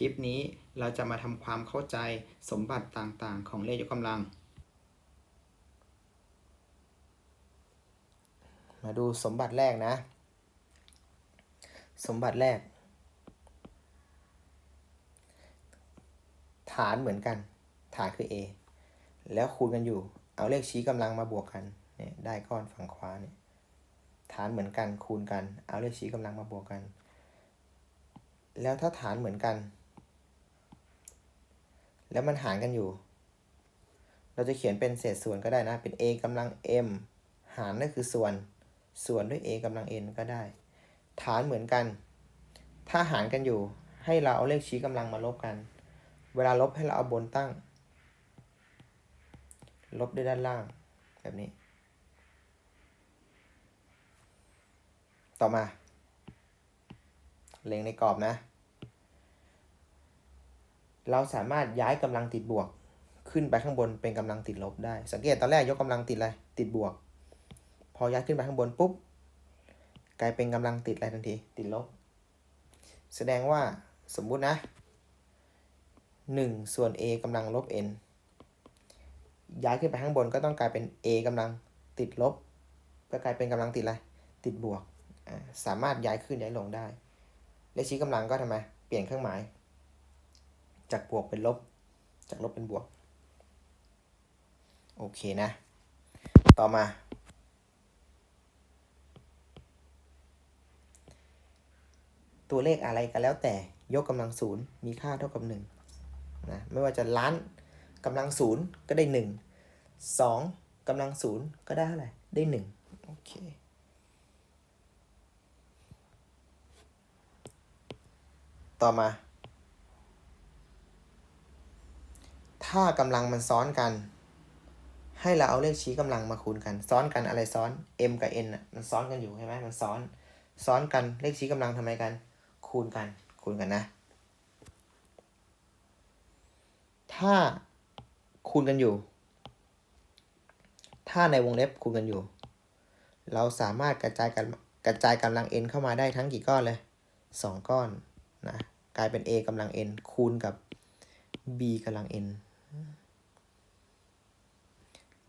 ลิปนี้เราจะมาทำความเข้าใจสมบัติต่างๆ ของเลขยกกำลัง มาดูสมบัติแรกนะ สมบัติแรก ฐานเหมือนกัน ฐานคือ a แล้วคูณกันอยู่ เอาเลขชี้กำลังมาบวกกันเนี่ยได้ก้อนฝั่งขวาเนี่ยฐานเหมือนกันคูณกัน เอาเลขชี้กำลังมาบวกกัน แล้วถ้าฐานเหมือนกัน แล้วมันหารกันอยู่ เราจะเขียนเป็นเศษส่วนก็ได้นะ เป็น a กำลัง m หารนั่นคือส่วน ส่วนด้วย a กำลัง n ก็ได้ ฐานเหมือนกัน ถ้าหารกันอยู่ ให้เราเอาเลขชี้กำลังมาลบกัน เวลาลบให้เราเอาบนตั้ง ลบด้วยด้านล่าง แบบนี้ ต่อมา เล็งในกรอบนะ เราสามารถย้ายกำลังติดบวก ขึ้นไปข้างบนเป็นกำลังติดลบได้ สังเกตตอนแรกยกกำลังติดอะไรติดบวก พอย้ายขึ้นไปข้างบนปุ๊บกลายเป็นกำลังติดอะไรทันที ติดลบ แสดงว่าสมมุตินะ 1 ส่วน a กำลังลบ n ย้ายขึ้นไปข้างบนก็ต้องกลายเป็น a กำลังติดลบ ก็กลายเป็นกำลังติดอะไร ติดบวก สามารถย้ายขึ้นย้ายลงได้เลขชี้กำลังก็ทำไม เปลี่ยนเครื่องหมาย จากบวกเป็นลบ จากลบเป็นบวก โอเคนะ ต่อมา ตัวเลขอะไรก็แล้วแต่ยกกำลังศูนย์มีค่าเท่ากับหนึ่งนะไม่ว่าจะล้านกำลังศูนย์ก็ได้หนึ่งสองกำลังศูนย์ก็ได้เท่าไหร่ได้หนึ่งโอเคต่อมา ถ้ากำลังมันซ้อนกัน ให้เราเอาเลขชี้กำลังมาคูณกัน ซ้อนกันอะไรซ้อน m กับ n อะมันซ้อนกันอยู่ใช่ไหมมันซ้อน ซ้อนกันเลขชี้กำลังทำไมกัน คูณกัน คูณกันนะ ถ้าคูณกันอยู่ ถ้าในวงเล็บคูณกันอยู่ เราสามารถกระจายกันกระจายกำลัง n เข้ามาได้ทั้งกี่ก้อนเลย 2 ก้อนนะกลายเป็น a กำลัง n คูณกับ b กำลัง n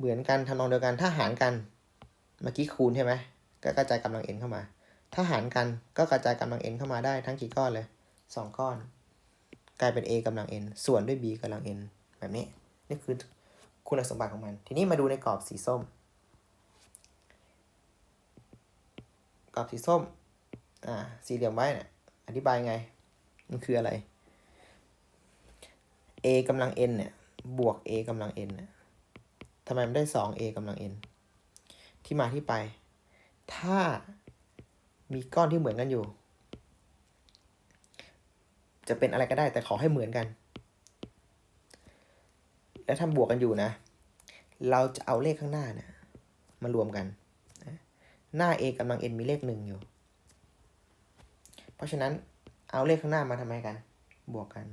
เหมือนกันทำนองเดียวกันถ้าหารกันเมื่อกี้คูณใช่ไหมก็กระจายกำลัง n เข้ามา ถ้าหารกันก็กระจายกำลัง n เข้ามาได้ทั้งกี่ก้อนเลย 2 ก้อน กลายเป็น a กำลัง n ส่วนด้วย b กำลัง n แบบนี้ นี่คือคุณสมบัติของมัน ทีนี้มาดูในกรอบสีส้ม กรอบสีส้ม อ่า สี่เหลี่ยมไว้เนี่ยอธิบายไง มันคืออะไร a กำลัง n เนี่ย บวก a กำลัง n เนี่ยำไมมันได้ 2a กำลัง n ที่มาที่ไป ถ้ามีก้อนที่เหมือนกันอยู่ จะเป็นอะไรก็ได้แต่ขอให้เหมือนกัน แล้วทำบวกกันอยู่นะ เราจะเอาเลขข้างหน้าเนี่ยมารวมกัน หน้า a กำลัง n มีเลขหนึ่งอยู่ เพราะฉะนั้นเอาเลขข้างหน้ามาทำไมกัน บวกกัน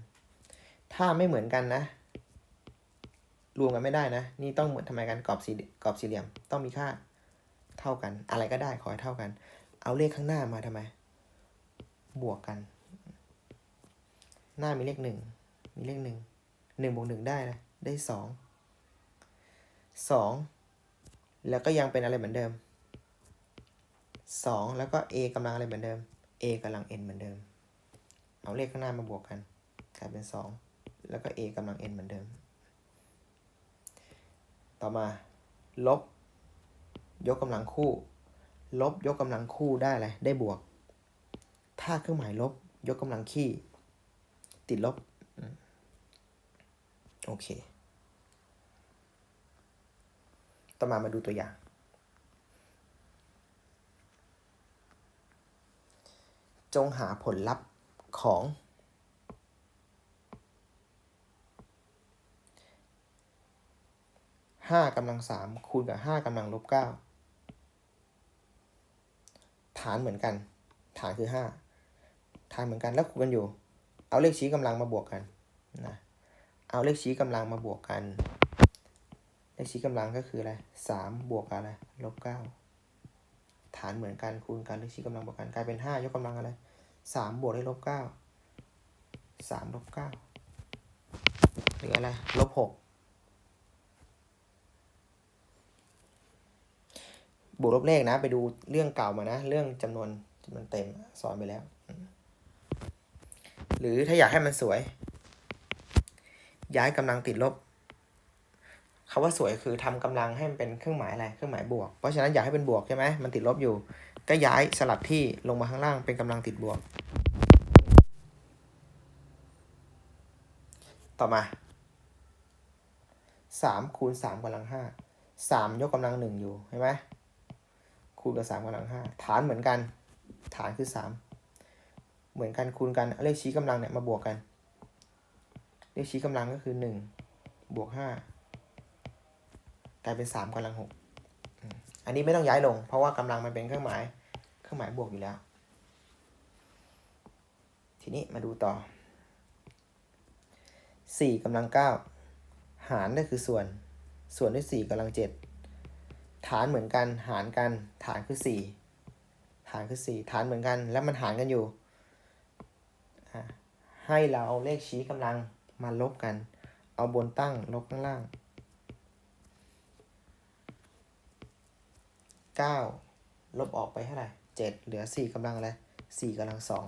ถ้าไม่เหมือนกันนะ รวมกันไม่ได้นะ นี่ต้องเหมือนทำไมกันกรอบสี่กรอบสี่เหลี่ยมต้องมีค่าเท่ากัน อะไรก็ได้ขอให้เท่ากัน เอาเลขข้างหน้ามาทำไม บวกกัน หน้ามีเลขหนึ่งมีเลขหนึ่งหนึ่งบวกหนึ่งได้นะได้สองสองแล้วก็ยังเป็นอะไรเหมือนเดิมสองแล้วก็ a กำลังอะไรเหมือนเดิม a กำลัง n เหมือนเดิม เอาเลขข้างหน้ามาบวกกันกลายเป็นสองแล้วก็ a กำลัง n เหมือนเดิม ต่อมา ลบ ยกกำลังคู่ ลบยกกำลังคู่ได้อะไรได้บวก ถ้าเครื่องหมายลบ ยกกำลังขี้ ติดลบ โอเค ต่อมามาดูตัวอย่าง จงหาผลลัพธ์ของ ห้ากำลังสามคูณกับห้ากำลังลบเก้าฐานเหมือนกัน ฐานคือห้าฐานเหมือนกันแล้วคูณกันอยู่ เอาเลขชี้กำลังมาบวกกันนะเอาเลขชี้กำลังมาบวกกัน เลขชี้กำลังก็คืออะไรสามบวกอะไรลบเก้าฐานเหมือนกันคูณกันเลขชี้กำลังบวกกันกลายเป็นห้ายกกำลังอะไรสามบวกได้ลบามลบเก้าหรืออะไรลบหก บวกลบเลขนะ ไปดูเรื่องเก่ามานะ เรื่องจำนวนจำนวนเต็มสอนไปแล้ว หรือถ้าอยากให้มันสวย ย้ายกำลังติดลบคาว่าสวยคือทำกำลังให้มันเป็นเครื่องหมายอะไรเครื่องหมายบวก เพราะฉะนั้นอยากให้เป็นบวกใช่ไหมมันติดลบอยู่ ก็ย้ายสลับที่ลงมาข้างล่างเป็นกำลังติดบวก ต่อมาสามคูณสามกำลังห้าสามยกกำลังหนึ่งอยู่เห็นไหม คูณกับสามกำลังห้าฐานเหมือนกัน ฐานคือสามเหมือนกันคูณกันเลขชี้กำลังเนี่ยมาบวกกัน เลขชี้กำลังก็คือหนึ่งบวกห้ากลายเป็นสามกำลังหกอันนี้ไม่ต้องย้ายลง เพราะว่ากำลังมันเป็นเครื่องหมาย เครื่องหมายบวกอยู่แล้ว ทีนี้มาดูต่อสี่กำลังเก้าหารได้คือส่วน ส่วนด้วยสี่กำลังเจ็ด ฐานเหมือนกัน หารกัน ฐานคือสี่ฐานคือสี่ฐานเหมือนกัน แล้วมันหารกันอยู่ ให้เราเอาเลขชี้กำลังมาลบกัน เอาบนตั้งลบข้างล่างเก้าลบออกไปเท่าไหร่เจ็ดเหลือสี่กำลังอะไรสี่กำลังสอง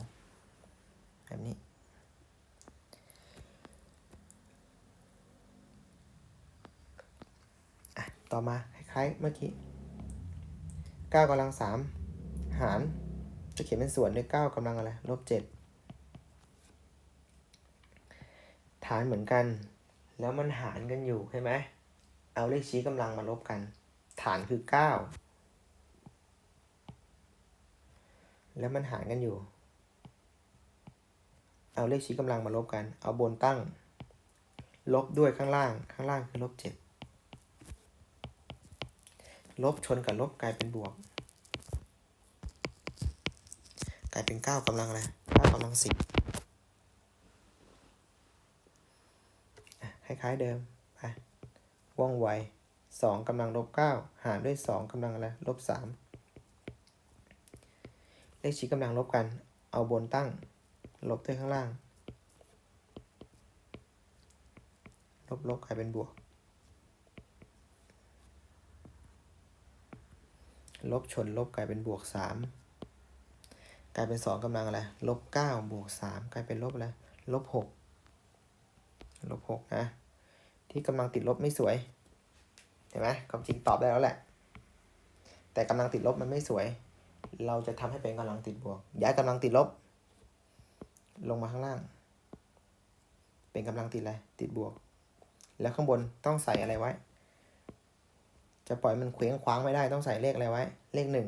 แบบนี้ต่อมา คล้ายเมื่อกี้เก้ากำลังสามหารจะเขียนเป็นส่วนด้วยเก้ากำลังอะไรลบเจ็ดฐานเหมือนกัน แล้วมันหารกันอยู่ใช่ไหมเอาเลขชี้กำลังมาลบกัน ฐานคือเก้าแล้วมันหารกันอยู่ เอาเลขชี้กำลังมาลบกัน เอาบนตั้ง ลบด้วยข้างล่างข้างล่างคือลบเจ็ด ลบชนกับลบกลายเป็นบวก กลายเป็นเก้ากำลังอะไรเก้ากำลังสิบคล้ายๆเดิมไปว่องไวสองกำลังลบเก้าหารด้วยสองกำลังอะไรลบสามเลขชี้กำลังลบกัน เอาบนตั้ง ลบด้วยข้างล่าง ลบลบกลายเป็นบวก ลบชนลบกลายเป็นบวกสามกลายเป็นสองกำลังอะไรลบเก้าบวกสามกลายเป็นลบอะไรลบหกลบหกนะ ที่กำลังติดลบไม่สวย เห็นไหมความจริงตอบได้แล้วแหละ แต่กำลังติดลบมันไม่สวย เราจะทำให้เป็นกำลังติดบวก ย้ายกำลังติดลบ ลงมาข้างล่าง เป็นกำลังติดอะไรติดบวก แล้วข้างบนต้องใส่อะไรไว้ จะปล่อยมันเคว้งคว้างไม่ได้ต้องใส่เลขอะไรไว้ เลขหนึ่ง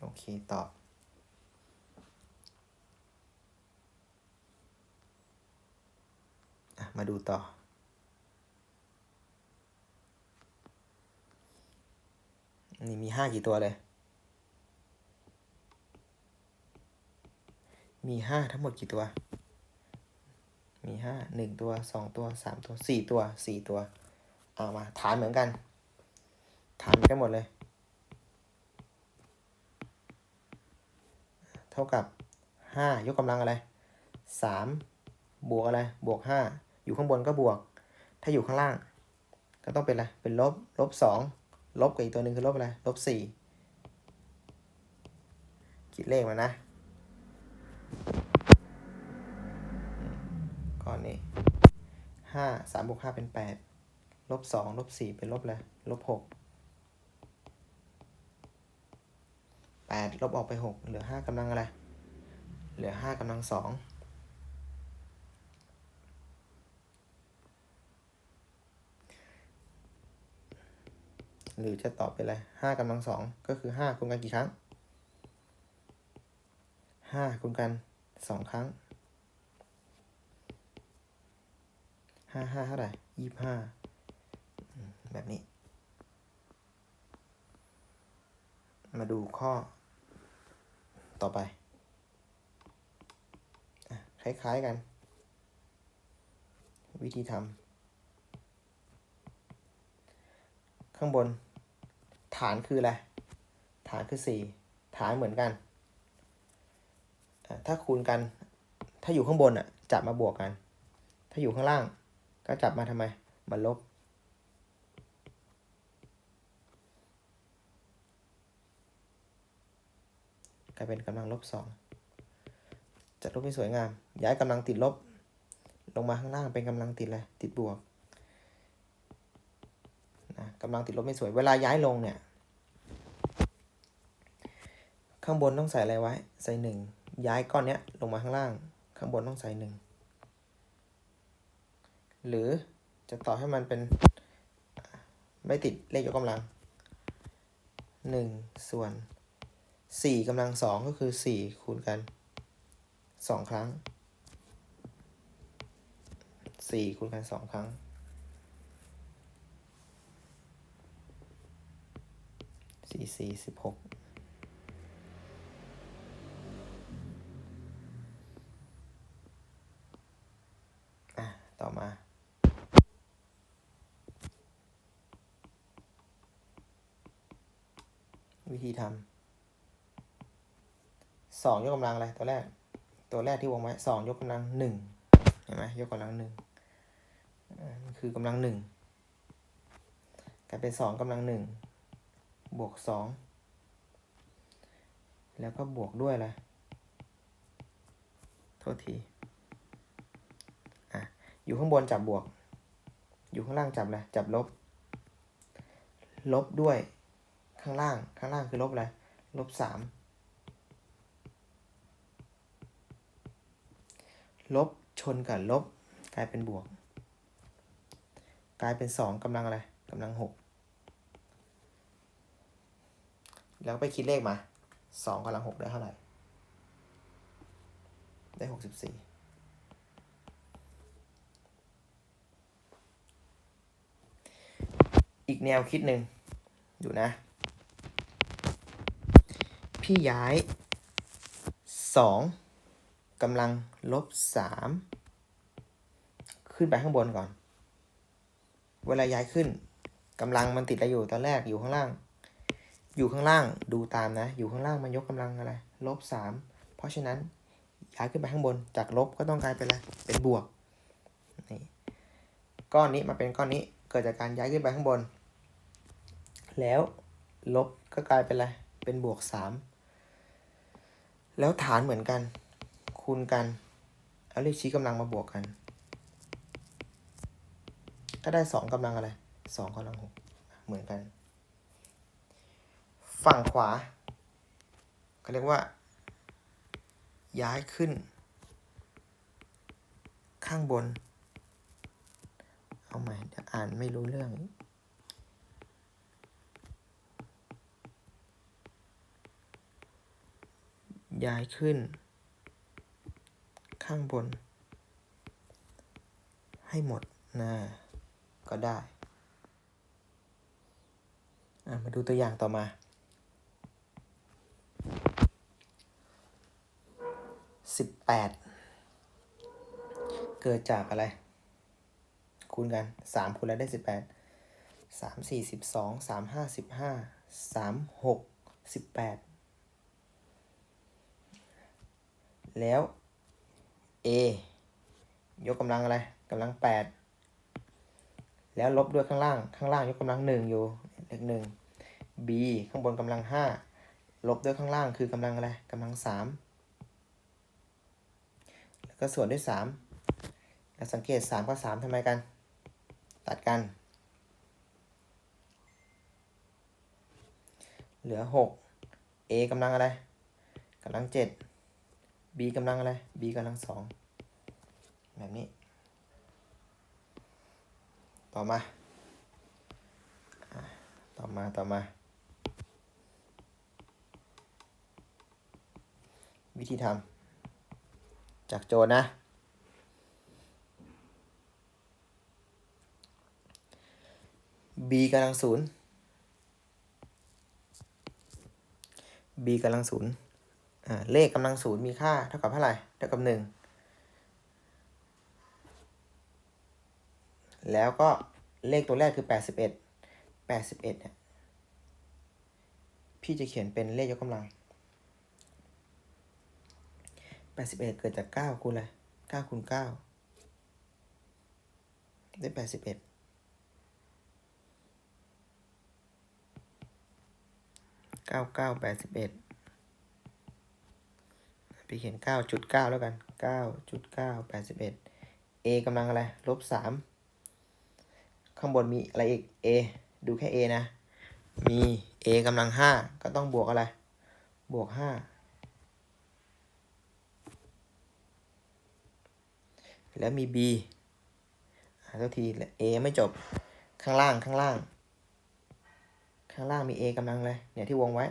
โอเคตอบอะมาดูต่อ นี่มีห้ากี่ตัวเลย มีห้าทั้งหมดกี่ตัว มีห้าหนึ่งตัวสองตัวสามตัวสี่ตัวสี่ตัวเอามาฐานเหมือนกัน ฐานกันหมดเลย เท่ากับห้ายกกำลังอะไรสามบวกอะไรบวกห้าอยู่ข้างบนก็บวก ถ้าอยู่ข้างล่าง ก็ต้องเป็นอะไรเป็นลบลบสองลบกับอีกตัวหนึ่งคือลบอะไรลบสี่คิดเลขมานะ ก่อ นนี้ห้าสามบวกห้าเป็นแปดลบสองลบสี่เป็นลบอะไรลบหกแปดลบออกไปหกเหลือห้ากำลังอะไร เหลือห้ากำลังสองหรือจะตอบเป็นอะไรห้ากำลังสองก็คือห้าคูณกันกี่ครั้งห้าคูณกันสองครั้ง ห้าห้าเท่าไหร่ยี่ห้าแบบนี้ มาดูข้อต่อไป คล้ายๆกัน วิธีทำข้างบน ฐานคืออะไร ฐานคือสี่ฐานเหมือนกัน ถ้าคูณกัน ถ้าอยู่ข้างบนอะจับมาบวกกัน ถ้าอยู่ข้างล่าง ก็จับมาทำไม มาลบ กลายเป็นกำลังลบสองจัดลบไม่สวยงาม ย้ายกำลังติดลบ ลงมาข้างล่างเป็นกำลังติดอะไรติดบวกนะกำลังติดลบไม่สวย เวลาย้ายลงเนี่ย ข้างบนต้องใส่อะไรไว้ ใส่หนึ่งย้ายก้อนเนี้ยลงมาข้างล่าง ข้างบนต้องใส่หนึ่ง หรือจะต่อให้มันเป็นไม่ติดเลขยกกำลังหนึ่งส่วนสี่กำลังสองก็คือสี่คูณกันสองครั้งสี่คูณกันสองครั้ง สี่สี่สิบหกอะ ต่อมา วิธีทำสองยกกำลังอะไรตัวแรก ตัวแรกที่วงไว้สองยกกำลังหนึ่งเห็นไหมยกกำลังหนึ่งคือกำลังหนึ่งกลายเป็นสองกำลังหนึ่งบวกสองแล้วก็บวกด้วยอะไรโทษทีอะอยู่ข้างบนจับบวก อยู่ข้างล่างจับอะไรจับลบ ลบด้วย ข้างล่าง ข้างล่างคือลบอะไร ลบสามลบชนกับลบ กลายเป็นบวก กลายเป็นสองกำลังอะไรกำลังหกแล้วไปคิดเลขมาสองกำลังหกได้เท่าไหร่ ได้หกสิบสี่อีกแนวคิดหนึ่งดูนะ พี่ย้ายสองกำลังลบสามขึ้นไปข้างบนก่อน เวลาย้ายขึ้นกำลังมันติดอะไรอยู่ตอนแรกอยู่ข้างล่าง อยู่ข้างล่างดูตามนะ อยู่ข้างล่างมันยกกำลังอะไรลบสามเพราะฉะนั้นย้ายขึ้นไปข้างบนจากลบก็ต้องกลายเป็นอะไรเป็นบวกนี่ก้อนนี้มาเป็นก้อนนี้เกิดจากการย้ายขึ้นไปข้างบน แล้วลบก็กลายเป็นอะไรเป็นบวกสาม แล้วฐานเหมือนกัน คูณกัน เอาเลขชี้กำลังมาบวกกัน ก็ได้สองกำลังอะไรสองกำลังหกเหมือนกัน ฝั่งขวาเขาเรียกว่า ย้ายขึ้น ข้างบน เอาใหม่อ่านไม่รู้เรื่อง ย้ายขึ้น ข้างบน ให้หมดนะก็ได้ มาดูตัวอย่างต่อมา สิบแปด เกิดจากอะไร คูณกันสามคูณแล้วได้สิบแปดสามสี่สิบสองสามห้าสิบห้าสามหกสิบแปด แล้ว a ยกกำลังอะไรกำลังแปดแล้วลบด้วยข้างล่าง ข้างล่างยกกำลังหนึ่งอยู่เลขหนึ่ง b ข้างบนกำลังห้าลบด้วยข้างล่างคือกำลังอะไรกำลังสามแล้วก็ส่วนด้วยสามแล้วสังเกตสามกับสามทำไมกัน ตัดกัน เหลือหก a กำลังอะไรกำลังเจ็ด b กำลังอะไร b กำลังสองแบบนี้ ต่อมา ต่อมา ต่อมา วิธีทำจากโจทย์นะ b กำลังศูนย์ b กำลังศูนย์ เลขกำลังศูนย์มีค่าเท่ากับเท่าไหร่ เท่ากับหนึ่งแล้วก็เลขตัวแรกคือแปดสิบเอ็ดแปดสิบเอ็ดเนี่ยพี่จะเขียนเป็นเลขยกกำลังแปดสิบเอ็ดเกิดจากเก้าคูณอะไรเก้าคูณเก้าได้แปดสิบเอ็ดเก้าเก้าแปดสิบเอ็ด พี่เขียนเก้าจุดเก้าแล้วกันเก้าจุดเก้าแปดสิบเอ็ด a กำลังอะไร ลบสามข้างบนมีอะไรอีก a ดูแค่ a นะ มี a กำลังห้าก็ต้องบวกอะไร บวกห้าแล้วมี b อ่าเท่าที a ไม่จบ ข้างล่าง ข้างล่าง ข้างล่างมี a กำลังอะไร เนี่ยที่วงไว้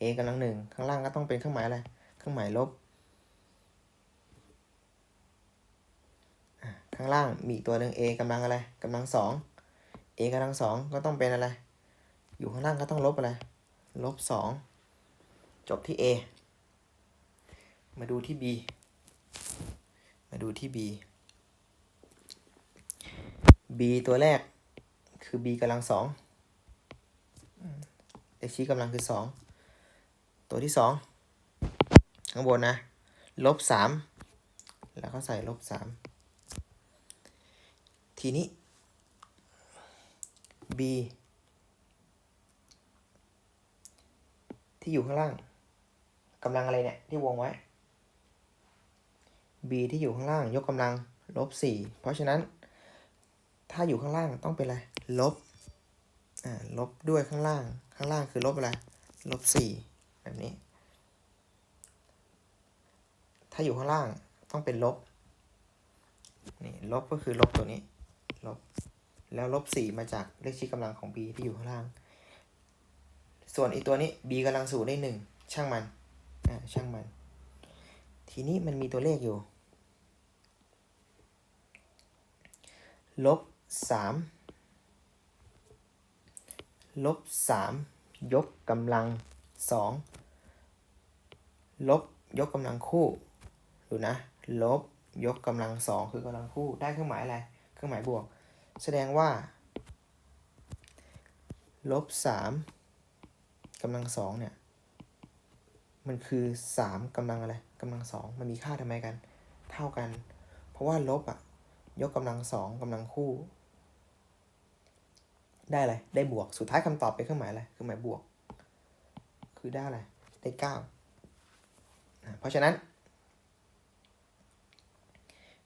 a กำลังหนึ่งข้างล่างก็ต้องเป็นเครื่องหมายอะไร เครื่องหมายลบอะ ข้างล่างมีตัวหนึ่ง a กำลังอะไรกำลังสอง a กำลังสองก็ต้องเป็นอะไร อยู่ข้างล่างก็ต้องลบอะไร ลบสองจบที่ a มาดูที่ b มาดูที่ b b ตัวแรกคือ b กำลังสองอืมเลขชี้กำลังคือสอง ตัวที่สองข้างบนนะ ลบสาม แล้วก็ใส่ลบสาม ทีนี้ b ที่อยู่ข้างล่างกำลังอะไรเนี่ย ที่วงไว้ b ที่อยู่ข้างล่างยกกำลังลบสี่เพราะฉะนั้น ถ้าอยู่ข้างล่างต้องเป็นอะไร ลบ อ่า ลบด้วยข้างล่าง ข้างล่างคือลบอะไร ลบสี่แบบนี้ ถ้าอยู่ข้างล่างต้องเป็นลบ นี่ ลบก็คือลบตัวนี้ ลบ แล้วลบสี่มาจากเลขชี้กำลังของ b ที่อยู่ข้างล่าง ส่วนอีกตัวนี้ b กำลังศูนย์ได้หนึ่งช่างมันอ่าช่างมัน ทีนี้มันมีตัวเลขอยู่ ลบสามลบสามยกกำลังสองลบยกกำลังคู่ ดูนะ ลบยกกำลังสองคือกำลังคู่ ได้เครื่องหมายอะไร เครื่องหมายบวก แสดงว่าลบสามกำลังสองเนี่ย มันคือสามกำลังอะไรกำลังสองมันมีค่าทำไมกัน เท่ากัน เพราะว่าลบอะยกกำลังสองกำลังคู่ ได้อะไร ได้บวก สุดท้ายคำตอบเป็นเครื่องหมายอะไร เครื่องหมายบวก คือได้อะไร ได้เก้าเพราะฉะนั้น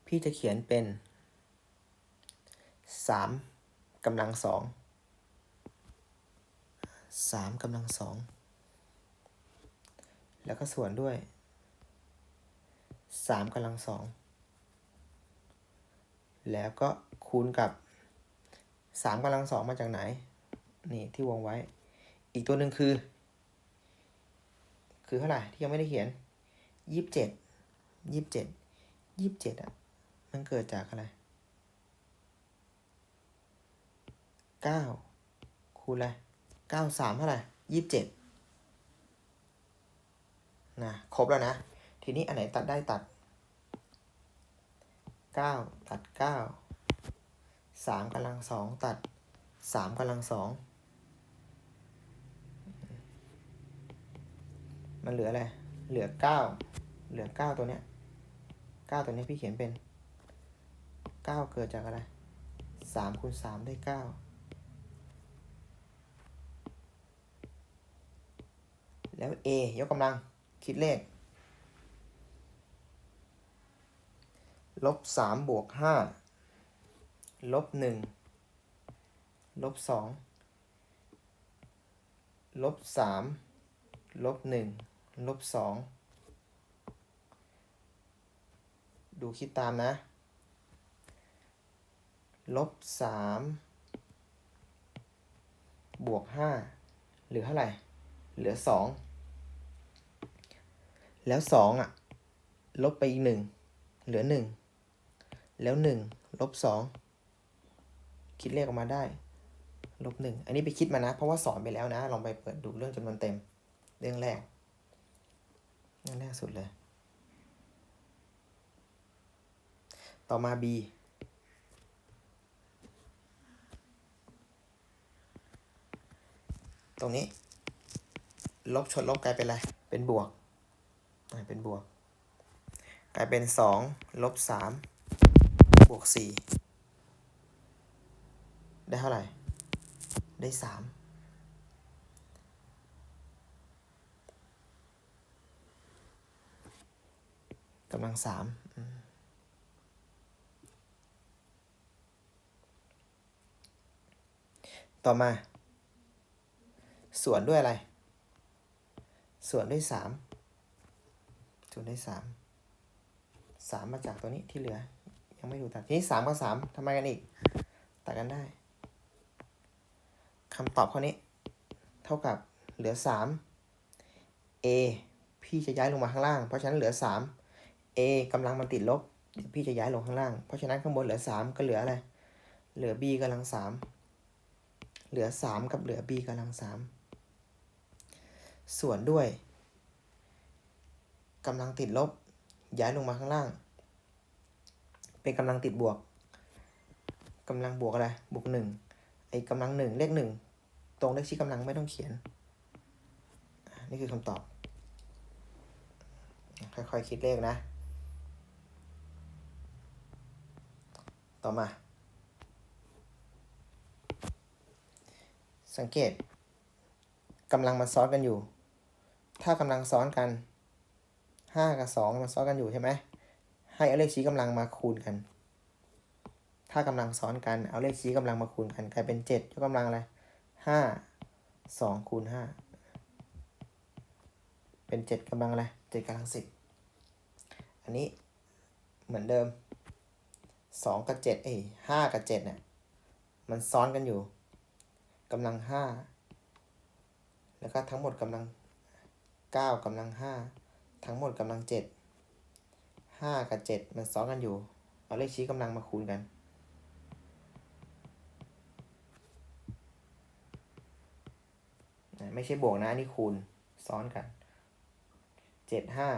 พี่จะเขียนเป็น สามกำลังสองสามกำลังสองแล้วก็ส่วนด้วยสามกำลังสองแล้วก็คูณกับสามกำลังสองมาจากไหน นี่ที่วงไว้ อีกตัวหนึ่งคือ คือเท่าไหร่ที่ยังไม่ได้เขียนยี่สิบเจ็ดยี่สิบเจ็ดยี่สิบเจ็ดอะ มันเกิดจากอะไร เก้าคูณอะไรเก้าสามเท่าไหร่ยี่สิบเจ็ดนะครบแล้วนะ ทีนี้อันไหนตัดได้ตัดเก้าตัดเก้าสามกำลังสองตัดสามกำลังสองมันเหลืออะไร เหลือเก้าเหลือเก้าตัวเนี้ยเก้าตัวเนี้ยพี่เขียนเป็นเก้าเกิดจากอะไรสามคูณสามได้เก้า แล้ว a ยกกำลังคิดเลข ลบสามบวกห้าลบหนึ่งลบสองลบสามลบหนึ่งลบสองดูคิดตามนะ ลบสามบวกห้าเหลือเท่าไหร่ เหลือสองแล้วสองอะ ลบไปอีกหนึ่งเหลือหนึ่งแล้วหนึ่งลบสองคิดเลขออกมาได้ ลบหนึ่งอันนี้ไปคิดมานะ เพราะว่าสอนไปแล้วนะ ลองไปเปิดดูเรื่องจำนวนเต็ม เรื่องแรกเรื่องแรกสุดเลย ต่อมา b ตรงนี้ ลบชนลบกลายเป็นอะไร เป็นบวกอ่าเป็นบวก กลายเป็นสองลบสามบวกสี่ได้เท่าไหร่ ได้สามกำลังสามต่อมา ส่วนด้วยอะไร ส่วนด้วยสามส่วนด้วยสามสามมาจากตัวนี้ที่เหลือ ยังไม่ถูกตัดทีนี้สามกับสามทำไมกันอีก ตัดกันได้คำตอบข้อนี้ เท่ากับเหลือสาม a พี่จะย้ายลงมาข้างล่าง เพราะฉะนั้นเหลือสาม a กำลังมันติดลบเดี๋ยวพี่จะย้ายลงข้างล่าง เพราะฉะนั้นข้างบนเหลือสามก็เหลืออะไร เหลือ b กำลังสามเหลือสามกับเหลือ b กำลังสาม ส่วนด้วยกำลังติดลบ ย้ายลงมาข้างล่าง เป็นกำลังติดบวกกำลังบวกอะไร บวกหนึ่งไอ้กำลังหนึ่งเลขหนึ่งตรงเลขชี้กำลังไม่ต้องเขียน นี่คือคำตอบ ค่อยๆคิดเลขนะ ต่อมา สังเกตกำลังมันซ้อนกันอยู่ ถ้ากำลังซ้อนกันห้ากับสองมันซ้อนกันอยู่ใช่ไหมให้เอาเลขชี้กำลังมาคูณกัน ถ้ากำลังซ้อนกันเอาเลขชี้กำลังมาคูณกันกลายเป็นเจ็ดยกกำลังอะไรห้าสองคูณห้าเป็นเจ็ดกำลังอะไรเจ็ดกำลังสิบอันนี้เหมือนเดิมสองกับเจ็ดเอ้ยห้ากับเจ็ดเนี่ยมันซ้อนกันอยู่กำลังห้าแล้วก็ทั้งหมดกำลัง เก้ากำลังห้าทั้งหมดกำลังเจ็ดห้ากับเจ็ดมันซ้อนกันอยู่ เอาเลขชี้กำลังมาคูณกัน ไม่ใช่บวกนะ อันนี่คูณ ซ้อนกันเจ็ดห้า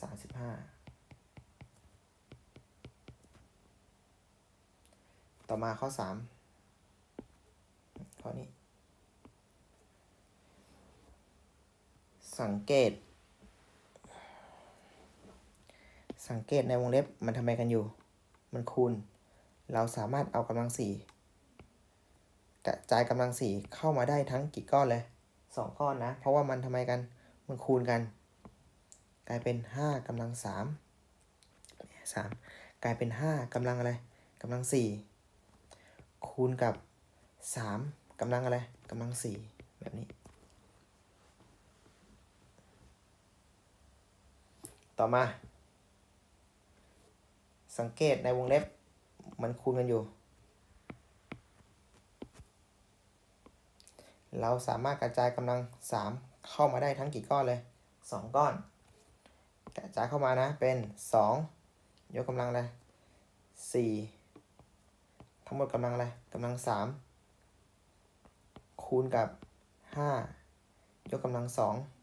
สามสิบห้าต่อมาข้อสามข้อนี้ สังเกต สังเกตในวงเล็บมันทำไมกันอยู่ มันคูณ เราสามารถเอากำลังสี่กระจายกำลังสี่เข้ามาได้ทั้งกี่ก้อนเลยสองก้อนนะ เพราะว่ามันทำไมกัน มันคูณกัน กลายเป็นห้ากำลังสามสามกลายเป็นห้ากำลังอะไรกำลังสี่คูณกับสามกำลังอะไรกำลังสี่แบบนี้ ต่อมา สังเกตในวงเล็บมันคูณกันอยู่ เราสามารถกระจายกำลัง 3 เข้ามาได้ทั้งกี่ก้อนเลย 2 ก้อน กระจายเข้ามานะเป็น 2 ยกกำลังอะไร4ทั้งหมดกำลังอะไรกำลัง 3 คูณกับ 5 ยกกำลัง 2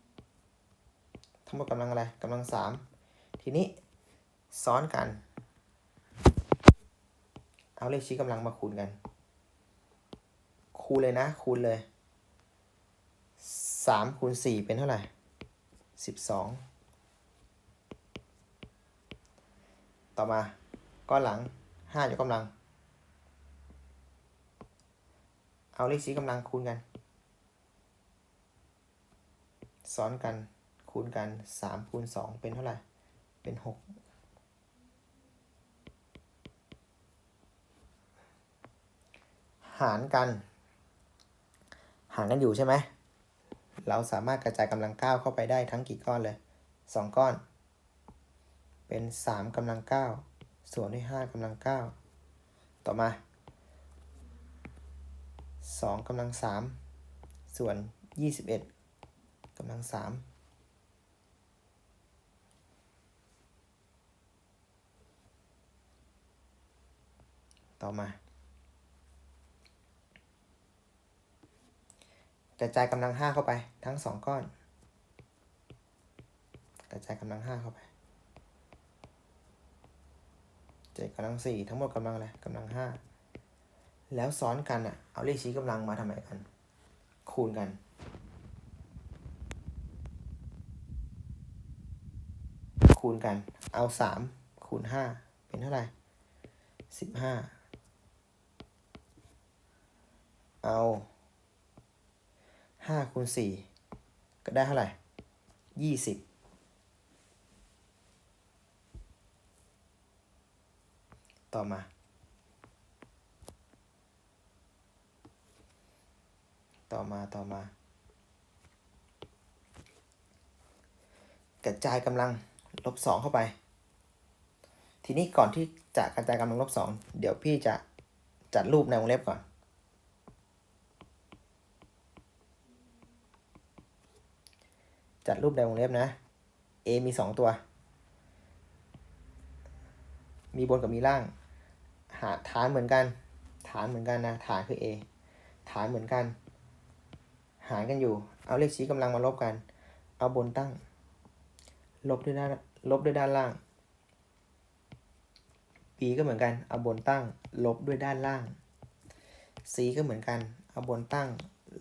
ทั้งหมดกำลังอะไรกำลัง3ทีนี้ซ้อนกัน เอาเลขชี้กำลังมาคูณกัน คูณเลยนะ คูณเลยสามคูณสี่เป็นเท่าไหร่สิบสองต่อมาก้อนหลังห้ายกกำลัง เอาเลขชี้กำลังคูณกัน ซ้อนกัน คูณกันสามคูณสองเป็นเท่าไหร่ เป็นหกหารกัน หารกันอยู่ใช่ไหม เราสามารถกระจายกำลังเก้าเข้าไปได้ทั้งกี่ก้อนเลยสองก้อน เป็นสามกำลังเก้าส่วนด้วยห้ากำลังเก้าต่อมาสองกำลังสามส่วนยี่สิบเอ็ดกำลังสาม่อมา กระจายกำลังห้าเข้าไป ทั้งสองก้อน กระจายกำลังห้าเข้าไปเจ็ดกำลังสี่ทั้งหมดกำลังอะไรกำลังห้าแล้วซ้อนกันอะ เอาเลขชี้กำลังมาทำไมกัน คูณกันคูณกัน เอา 3 คูณ 5 เป็นเท่าไหร่ 15 เอาห้าคูณสี่ก็ได้เท่าไหร่ยี่สิบต่อมา ต่อมา ต่อมา กระจายกำลังลบสองเข้าไป ทีนี้ก่อนที่จะกระจายกำลังลบสอง เดี๋ยวพี่จะจัดรูปในวงเล็บก่อน จัดรูปในวงเล็บนะ A มีสองตัว มีบนกับมีล่าง หาฐานเหมือนกัน ฐานเหมือนกันนะ ฐานคือ A ฐานเหมือนกัน หารกันอยู่ เอาเลขชี้กำลังมาลบกัน เอาบนตั้ง ลบด้วยด้านลบด้วยด้านล่าง B ก็เหมือนกัน เอาบนตั้ง ลบด้วยด้านล่าง C ก็เหมือนกัน เอาบนตั้ง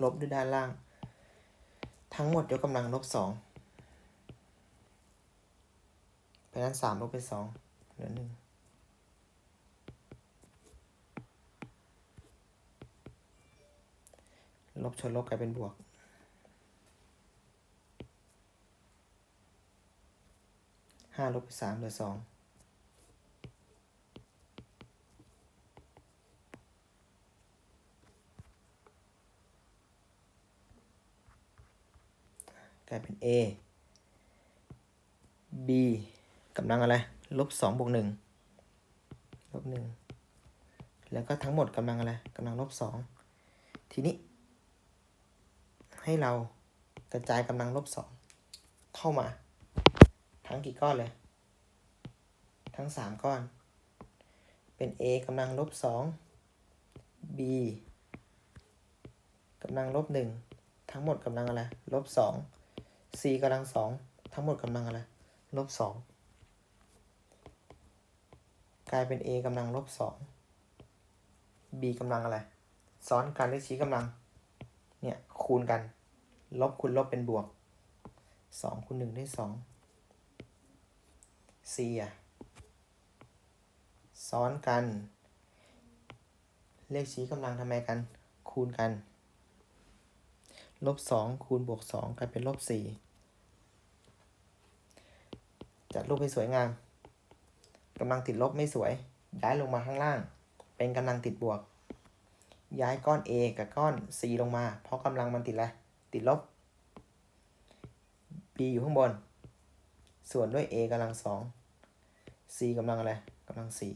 ลบด้วยด้านล่าง ทั้งหมดยกกำลังลบสองเพราะนั้นสามลบไปสองเหลือหนึ่งลบชนลบกลายเป็นบวก ห้าลบไปสามเหลือสอง กลายเป็น a b กำลังอะไรลบสองบวกหนึ่งลบหนึ่งแล้วก็ทั้งหมดกำลังอะไรกำลังลบสองทีนี้ ให้เรากระจายกำลังลบสองเข้ามา ทั้งกี่ก้อนเลย ทั้งสามก้อน เป็น a กำลังลบสอง b กำลังลบหนึ่งทั้งหมดกำลังอะไรลบสอง c กำลังสองทั้งหมดกำลังอะไร ลบสองกลายเป็น a กำลังลบสอง b กำลังอะไร ซ้อนกันเลขชี้กำลัง เนี่ย คูณกัน ลบคูณลบเป็นบวกสองคูณหนึ่งได้สอง c อะ ซ้อนกัน เลขชี้กำลังทำไมกัน คูณกัน ลบสองคูณบวกสองกลายเป็นลบสี่จัดรูปให้สวยงามกำลังติดลบไม่สวย ย้ายลงมาข้างล่าง เป็นกำลังติดบวก ย้ายก้อน A กับก้อน C ลงมา เพราะกำลังมันติดอะไรติดลบ B อยู่ข้างบน ส่วนด้วย A กำลังสอง C กำลังอะไรกำลังสี่